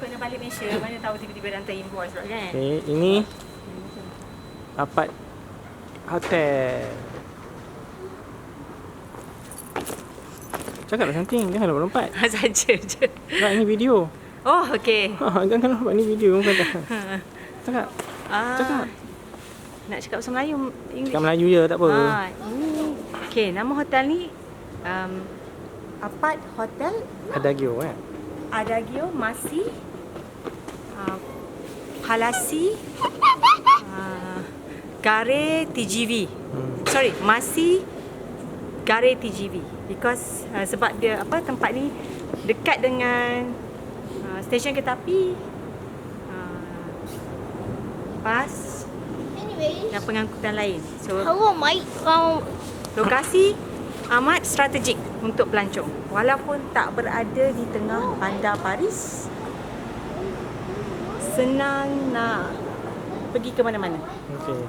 kena balik Malaysia, mana tahu tiba-tiba hantar invoice pula kan? Okay, ini Apart Hotel Cakap lah something, jangan lompat-lompat Saja je. Cakap ini video Oh, okey. ha, Jangan lompat ni video bukan dah Cakap, Ah, Cakap. Nak cakap bahasa Melayu, English. cakap Melayu je tak apa Ah, ini. Okey, nama hotel ni um, Apart Hotel Ada gio kan Adagio Masi uh, Palasi uh, Gare TGV. hmm. Sorry, Masi Gare TGV because uh, sebab dia apa tempat ni dekat dengan uh, stesen kereta api uh, bas Anyway, dan pengangkutan lain. So hello, mate. Um, lokasi amat strategik untuk pelancong walaupun tak berada di tengah bandar Paris senang nak pergi ke mana-mana. Okay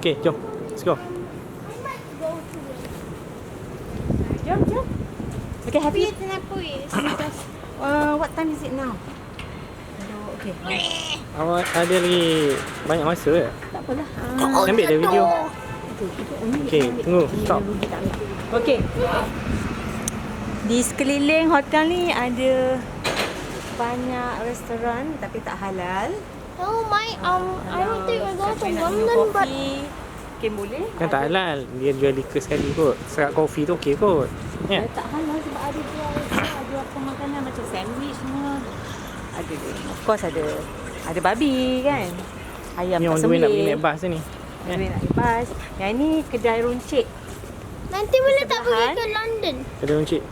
Okay, jom. Let's go. Jom jom. Okay happy? Wait, kenapa ya? uh, what time is it now? Okay. Awak ada lagi banyak masa ke? tak apalah. Uh, Ambil dia video Okay, tunggu, stop. Okay. Di sekeliling hotel ni ada banyak restoran tapi tak halal. Hello, mate. Um, I don't think we're going Siapa to London, but Okay, boleh. Kan tak halal Dia jual liquor sekali kot Serat kopi tu okey kot Ya tak halal sebab ada jual ada apa makanan macam sandwich semua. Ada of course ada ada babi kan. Ayam Ni tak on the way nak pergi sembelih. naik bas ni On the way nak naik bas. Yang ni kedai runcit. nanti boleh tak pergi ke London? Kedai runcit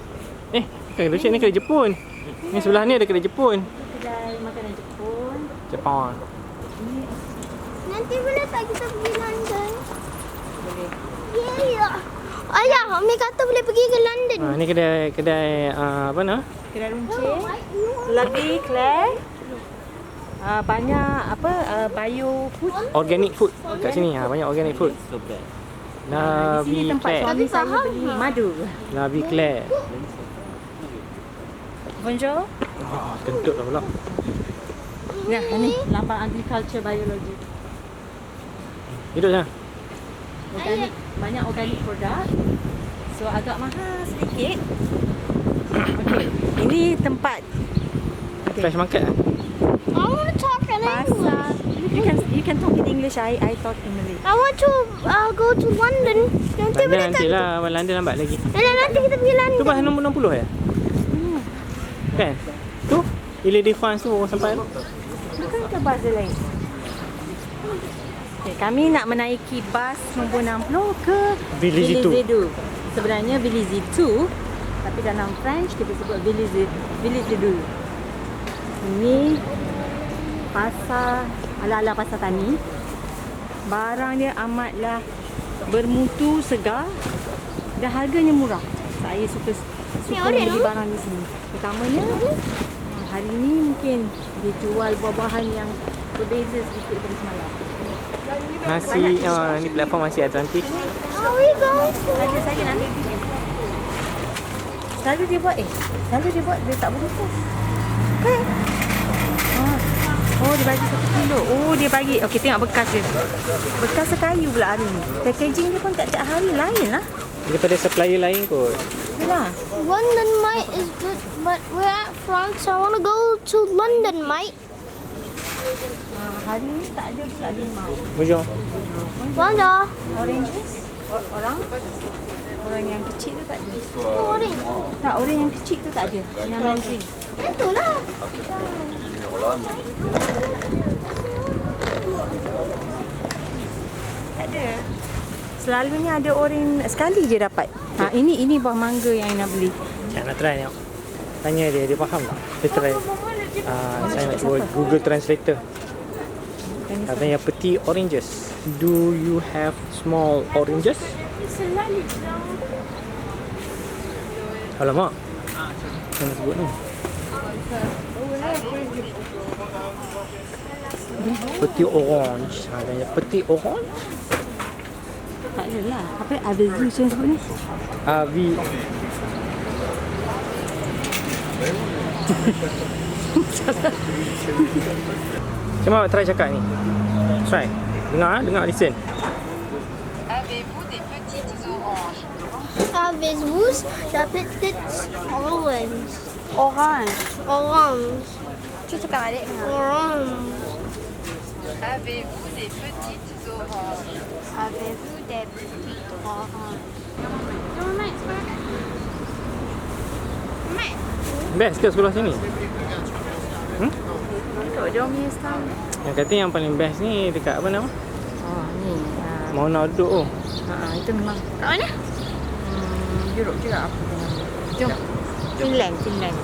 Eh, kedai runcit ni kedai Jepun Ni sebelah ni ada kedai Jepun Kedai makanan Jepun. Jepun Nanti boleh tak kita pergi London? boleh. Ya, ya. Ayah, Umi kata boleh pergi ke London. ha, Ni kedai kedai uh, apa nama? Kedai you want- Lovely Claire. Uh, banyak apa uh, bio food. Organic food kat sini ha, Banyak organic food sini Nabi tempat Claire Tapi faham beli tak? madu. Nabi Claire Bonjour. Oh, kentut lah pula Nah, ni lambang agriculture biology. Duduk je Organic, banyak organic produk. So agak mahal sedikit. Okay. Ini tempat okay. Fresh market lah I want to talk in English. You can you can talk in English. I I talk in Malay. I want to uh, go to London. Nanti London nanti lah London lambat lagi Nanti, nanti kita pergi Tu London. bas nombor 60 ya? Kan? Tu Ile de France tu orang sampai Bukan ke bas dia lain? Okay, kami nak menaiki bas nombor 60 ke. Vélizy two. Sebenarnya Vélizy 2 tapi dalam French kita sebut Vélizy Vélizy 2. Ini pasar ala-ala pasar tani. Barang dia amatlah bermutu segar dan harganya murah. Saya suka suka tu? barang di sini. Pertamanya hari ini mungkin dia jual buah-buahan yang berbeza sedikit daripada semalam. Nasi oh, Ni platform masih Atlantik? Ada saya nanti. Selalu dia buat eh Selalu dia buat dia tak bungkus Kan? Ah. Oh dia bagi satu kilo. Oh dia bagi. Okey tengok bekas dia. Bekas sekayu pula hari ni. Packaging dia pun tak tiap hari lain lah. Daripada supplier lain kot Yalah London, mate, is good, but we're at France. I want to go to London, mate. ah, Hari ni tak ada pula limau Bujung Bonjour. Orange juice Orang Orang yang kecil tu tak ada Orange. Tak orang yang kecil tu tak ada Yang mandarin Itulah. Tak ada. Selalunya ada orang sekali je dapat. Ha ini ini buah mangga yang nak beli. Saya nak try tengok Tanya dia Dia faham tak? Dia try uh, Saya nak cuba Google Translator Katanya peti oranges Do you have small oranges? Alamak Yang sebut ni Peti orange Katanya peti orange Tak ada lah. Apa ada juice yang sebut ni? Avi Macam mana awak try cakap ni? Try. Dengar ah, dengar listen. Avez-vous des petites oranges Avez-vous petite orange? Orange. Orange. Cuba cakap adik. Orange. Avez-vous des petites oranges Avez-vous des petites oranges? Best ke sekolah sini? Untuk dia punya style. Yang kata yang paling best ni dekat apa nama? Oh, ni. ah, Mauna Duk tu. ah, itu memang. Kat mana? Hmm, Europe juga apa nama. Jom. Finland, Finland.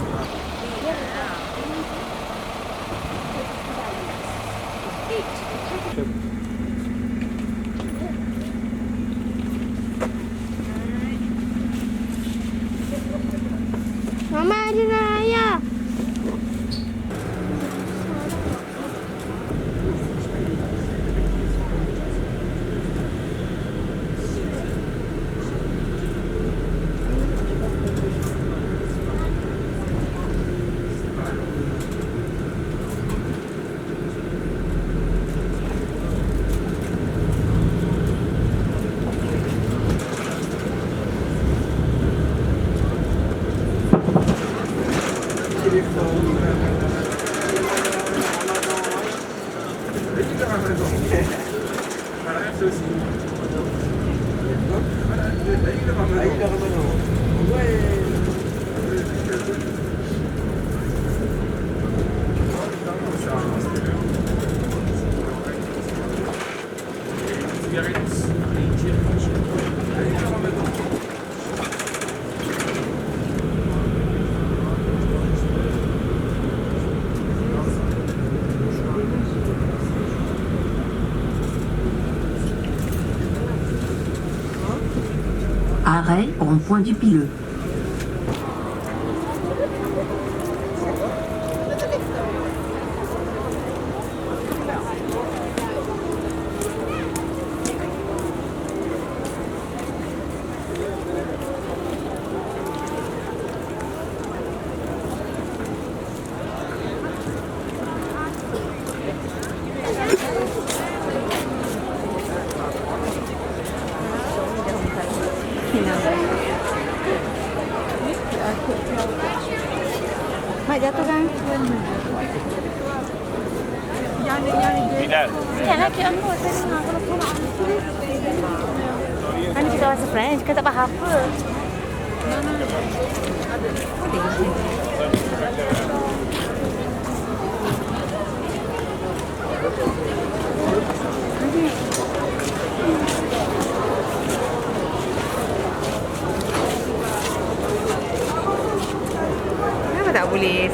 l'appareil en point du pileux.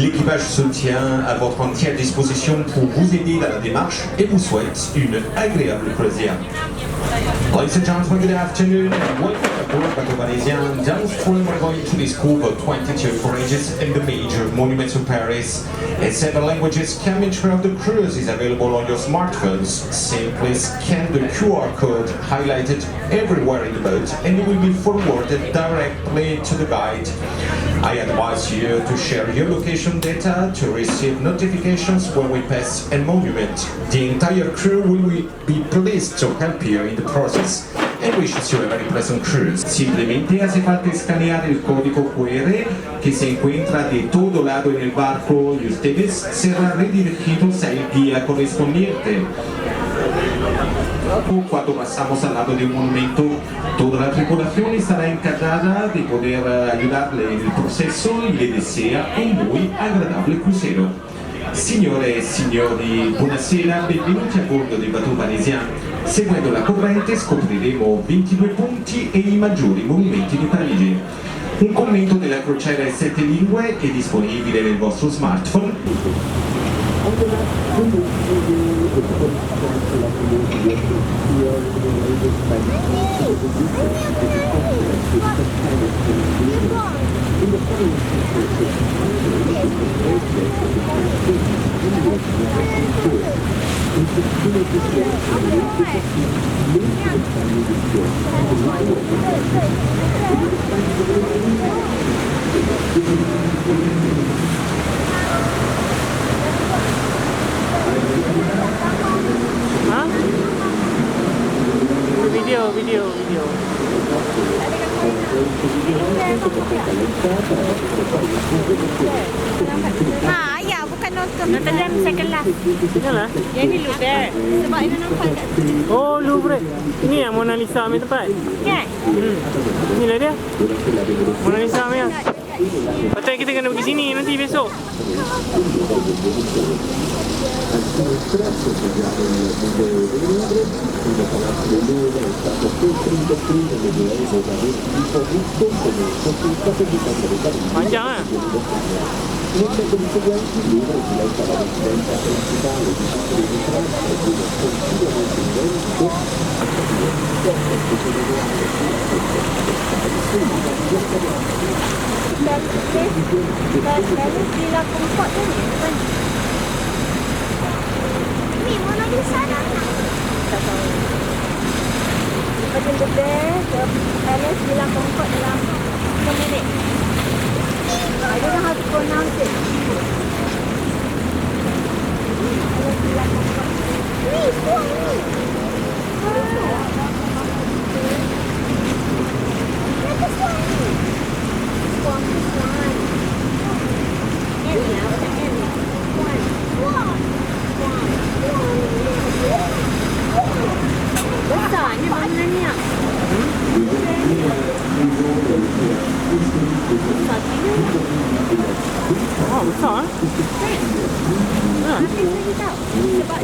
L'équipage se tient à votre entière disposition pour vous aider dans la démarche et vous souhaite une agréable croisière. And Parisien. Downstream we're going to discover 22 forages in the major monuments of Paris. In seven languages, commentary of the cruise is available on your smartphones. Simply scan the QR code highlighted everywhere in the boat and you will be forwarded directly to the guide. I advise you to share your location data to receive notifications when we pass a monument. The entire crew will be pleased to help you in the process and wishes you a very pleasant cruise. Simplemente hace falta escanear el código QR que se encuentra de todo lado en el barco y ustedes serán redirigidos al guía correspondiente. Cuando pasamos al lado de un monumento, toda la tripulación estará encargada de poder eh, ayudarle en el proceso y le desea un muy agradable crucero. Signore e signori, buonasera, benvenuti a bordo del Bateau Parisien. Seguendo la corrente scopriremo 22 punti e i maggiori monumenti di Parigi. Un commento della crociera in 7 lingue è disponibile nel vostro smartphone. Hả? Video, video, video. À. nonton. Nonton jam saya. Yalah. Yang ni Louvre. Sebab ini nampak kat sini. Oh, Louvre. Ini yang Mona Lisa ambil tempat. Kan Hmm. Inilah dia. Mona Lisa ambil. Patutnya kita kena pergi sini nanti besok. Panjang lah Nella polizia di Milano, la presidenza principale di Sicilia di Francia, il consiglio del Presidente, ha capito che il posto che si deve andare a fare è il posto di Sicilia di Francia. Lepas itu, Alice bilang kompok dalam 10 minit. I don't know how to pronounce it. Please, for me. Like a slime. Swan, swan. And now the end. One, one, one, one, one. สอนเนี่ยมันนะเนี่ย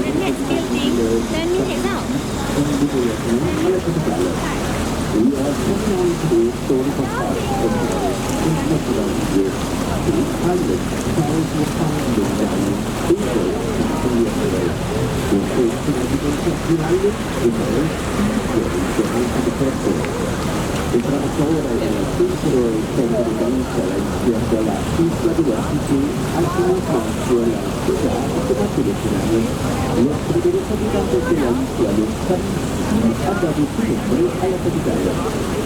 the next building, then meet it now. We are coming on to historical parts of the International Year. The pilot tries to find the value people from yesterday. The first significant popularity is the first to the first yang berbeda-beda dengan yang ada di sini, ada di saya percaya.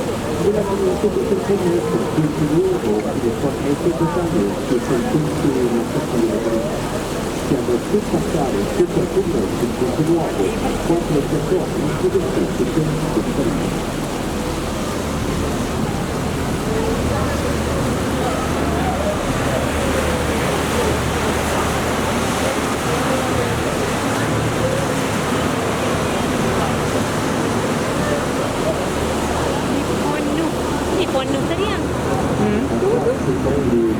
della valutazione del commercio di nuovo alle nuovo, totali che sono tutte le nuovo, Siamo per passare tutto il commercio di nuovo a quattro settori di pono tadi yang. Hmm.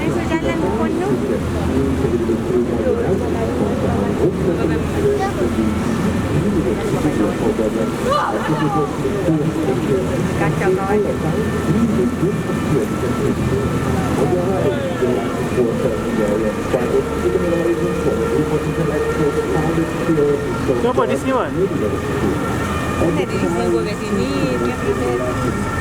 Saya jalan ke pono. Kacau kawan. Kenapa di sini, Wan? Di sini, gue sini. Dia prepare.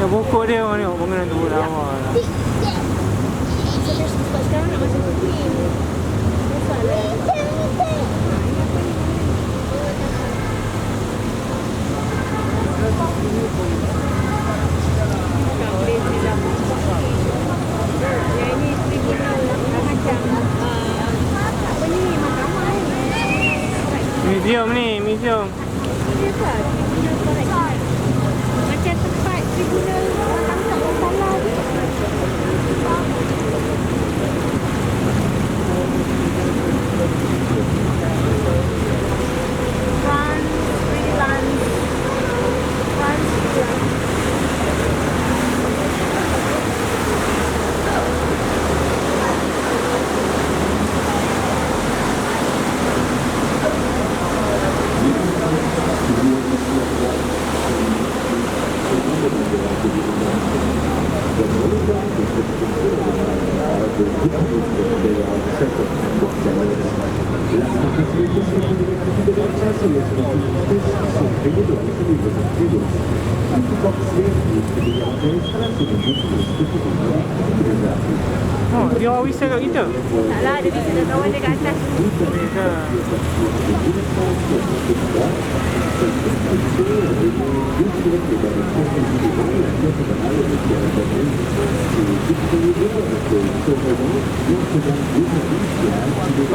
Ya buku deu, ariu, bo, mena, deu, bo, Thank you. Museum ni, museum. Macam Oh, dia wisel kat kita. Tak lah, dia bisa kawan dia kat atas. Bisa. Oh,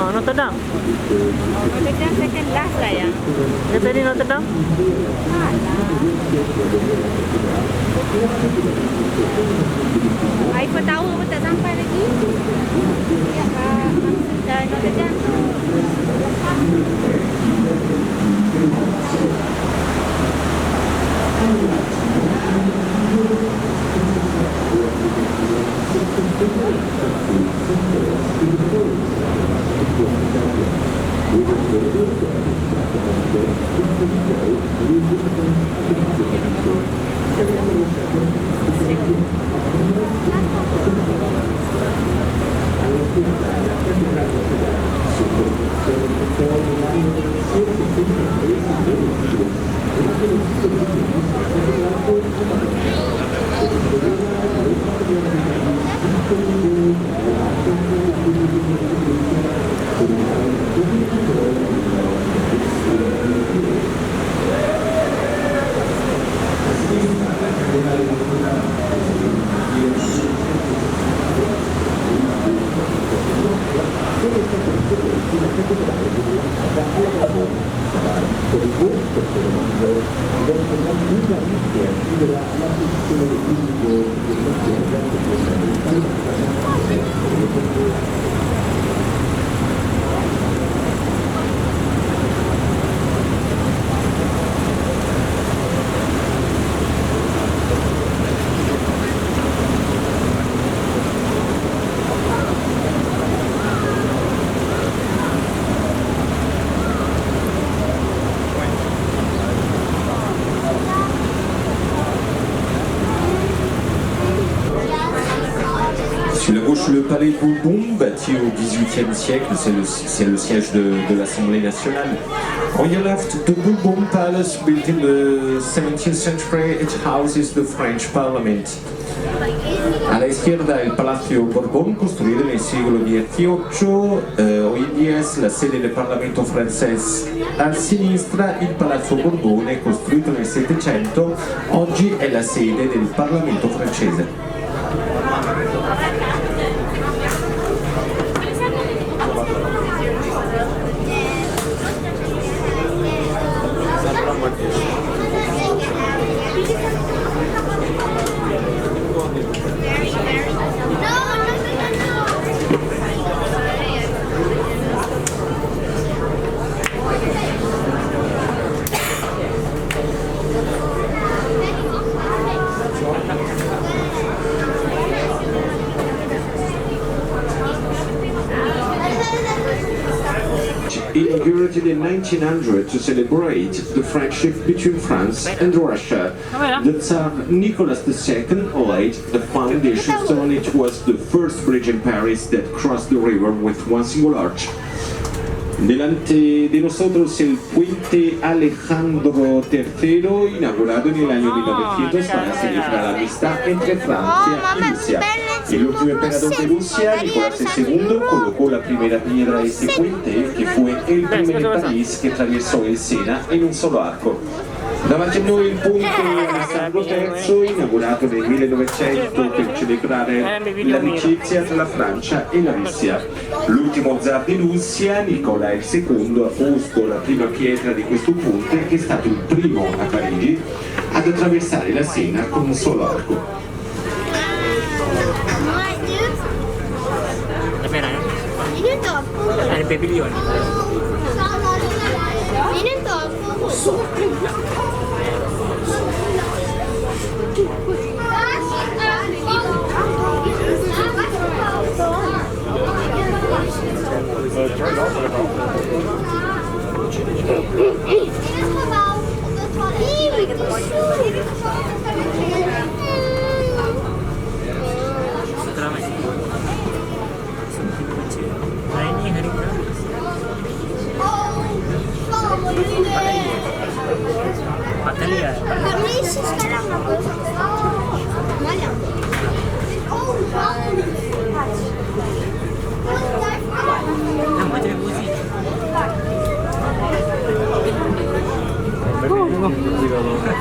Notre Dame. Dah second last lah yang. Dia tadi Notre Dame. Eiffel Tower pun tak sampai lagi. Ya, ah, dah Notre Dame tu. Palais Bourbon, bâti au XVIIIe siècle, c'est le, le siège de, de l'Assemblée nationale. On your left, the Bourbon Palace, built in the 17th century, it houses the French Parliament. A la izquierda el Palacio Borbón, construido en el siglo XVIII, eh, hoy en día es la sede del Parlamento francés. A sinistra il Palazzo Borbone, costruito nel Settecento, oggi è la sede del Parlamento francese. Inaugurated in 1900 to celebrate the friendship between France and Russia. The Tsar Nicholas II laid the foundation stone. It was the first bridge in Paris that crossed the river with one single arch. Delante de nosotros el puente Alejandro III, inaugurado en el año 1900 para celebrar la amistad entre Francia y Rusia. El último emperador de Rusia, Nicolás II, colocó la primera piedra de este puente, que fue el primer país que atravesó el Sena en un solo arco. Davanti a noi il ponte Alessandro III, inaugurato nel 1900 per celebrare l'amicizia tra la Francia e la Russia. L'ultimo zar di Russia, Nicola II, ha posto la prima pietra di questo ponte, che è stato il primo a Parigi ad attraversare la Sena con un solo arco. edebiliyor. Benim de